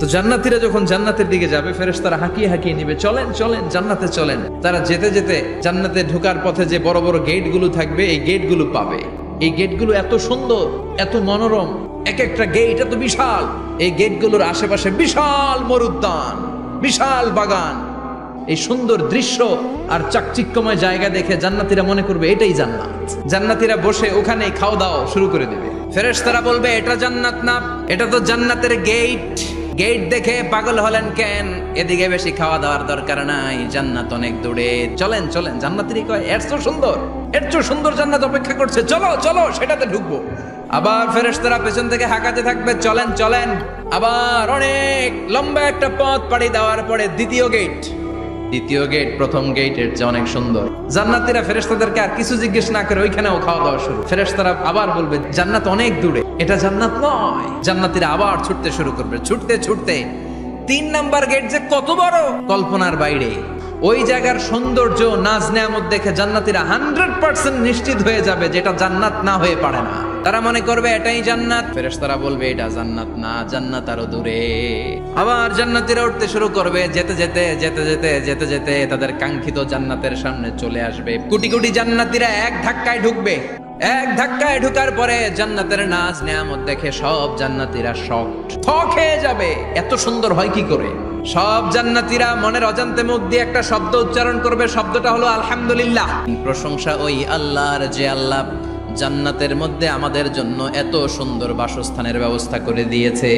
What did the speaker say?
তো জান্নাতীরা যখন জান্নাতের দিকে যাবে ফেরেশ তারা হাঁকিয়ে হাঁকিয়ে নিবে, চলেন চলেন, জান্নাতে চলেন। তারা যেতে যেতে জান্নাতে ঢোকার পথে যে বড় বড় গেটগুলো থাকবে, এই গেটগুলো পাবে। এই গেটগুলো এত সুন্দর, এত মনোরম, এক একটা গেট এত বিশাল। এই গেটগুলোর আশেপাশে বিশাল মরুদ্যান, বিশাল বাগান। এই সুন্দর দৃশ্য আর চাকচিক্যময় জায়গা দেখে জান্নাতীরা মনে করবে, এটাই জান্নাত। জান্নাতীরা বসে ওখানে খাওয়া দাওয়া শুরু করে দেবে। ফেরেশতারা বলবে, এটা জান্নাত না, এটা তো জান্নাতের গেট। গেট দেখে পাগল হলেন কেন? এদিকে বেশি খাওয়া দাওয়ার দরকার নাই, জান্নাত অনেক দূরে। চলেন চলেন, জান্নাতেরই কয়, এর সুন্দর, এর তো সুন্দর জান্নাত অপেক্ষা করছে। চলো চলো, সেটাতে ঢুকবো। আবার ফেরেশতারা পেছন থেকে হাঁকাতে থাকবে। চলেন চলেন। আবার অনেক লম্বা একটা পথ পাড়ি দেওয়ার পরে দ্বিতীয় গেট। দ্বিতীয় গেট প্রথম গেটের চেয়ে অনেক সুন্দর। জান্নাতীরা ফেরেশতাদেরকে আর কিছু জিজ্ঞেস না করে ওইখানেও খাওয়া দাওয়া শুরু। ফেরেশতারা আবার বলবে, জান্নাত অনেক দূরে। এটা জান্নাত নয়। জান্নাতীরা আবার ছুটতে শুরু করবে। ছুটতে ছুটতে তিন নাম্বার গেট যে কত বড়? কল্পনার বাইরে। ওই জায়গার সৌন্দর্য নাজ নেয়ামত দেখে জান্নাতীরা হান্ড্রেড পার্সেন্ট নিশ্চিত হয়ে যাবে যেটা জান্নাত না হয়ে পারে না। তারা মনে করবে এটাই জান্নাত। ফেরেশতারা বলবে এটা জান্নাত না জান্নাত আরও দূরে। আবার জান্নাতীরা উঠতে শুরু করবে যেতে যেতে যেতে যেতে যেতে যেতে তাদের কাঙ্ক্ষিত জান্নাতের সামনে চলে আসবে। কোটি কোটি জান্নাতীরা এক ধাক্কায় ঢুকবে। এক ধাক্কায় ঢুকার পরে জান্নাতের নাচ নেয়ামত দেখে সব জান্নাতীরা শক থক হয়ে যাবে। এত সুন্দর হয় কি করে? সব জান্নাতীরা মনের অজান্তে মুখ দিয়ে একটা শব্দ উচ্চারণ করবে। শব্দটা হলো আলহামদুলিল্লাহ। প্রশংসা ওই আল্লাহর যে আল্লাহ। জান্নাতের মধ্যে আমাদের জন্য এত সুন্দর বাসস্থানের ব্যবস্থা করে দিয়েছে।